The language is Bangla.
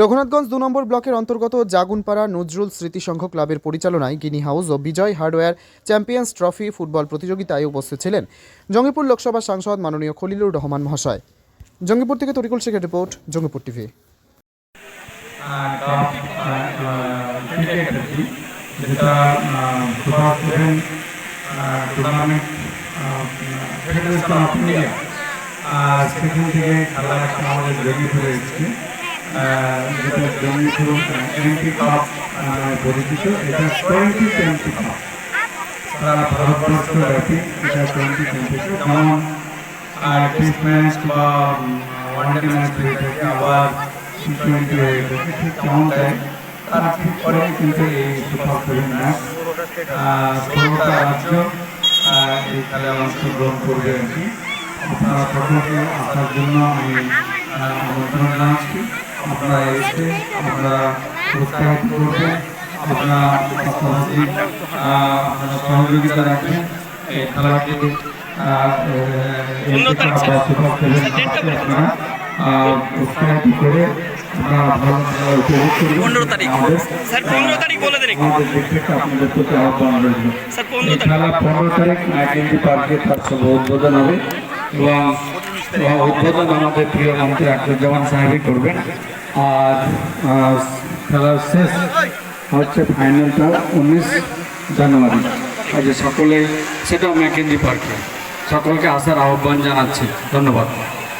রঘুনাথগঞ্জ দু নম্বর ব্লকের অন্তর্গত জাগুনপাড়া নজরুল স্মৃতি সংঘ ক্লাবের পরিচালনায় গিনি হাউস ও Bijoy hardware champions trophy football প্রতিযোগিতায় উপস্থিত ছিলেন জঙ্গিপুর লোকসভা সাংসদ মাননীয় খলিলুর রহমান মহাশয়। জঙ্গিপুর থেকে তরিকুল শেখের রিপোর্ট, জঙ্গিপুর টিভি। সেখান থেকে খেলা আমাদের যেটা পরিচিত এটা টোয়েন্টি টোয়েন্টি কাপ সারা ভারতবর্ষ এটা টোয়েন্টি টোয়েন্টি যেমন টেস্ট বা ওয়ানডে ম্যাচ হয়ে থাকে আবার টি হয়ে থাকে ঠিক তেমনটাই তার ঠিক পরে কিন্তু এই সুপার এই খেলায় অংশগ্রহণ করবে আর কি আপনারা সকলকে আসার জন্য আমি আমন্ত্রণ জানাচ্ছি আপনারা এসে আপনারা উৎসাহিত করবেন আপনারা আপনারা সহযোগিতা রাখবেন এই খেলাকে উৎসাহিত করে পনেরো তারিখ। স্যার পনেরো তারিখ বলে দিন খেলা পনেরো তারিখ ম্যাকেন্ডি পার্কে তার শুভ উদ্বোধন হবে এবং উদ্বোধন আমাদের প্রিয় মন্ত্রী আখরুজ্জামান সাহেবই করবেন। আর খেলার শেষ হচ্ছে ফাইনালটা উনিশ জানুয়ারি। আজ সকলে, সেটাও ম্যাকেন্ডি পার্কে। সকলকে আসার আহ্বান জানাচ্ছি। ধন্যবাদ।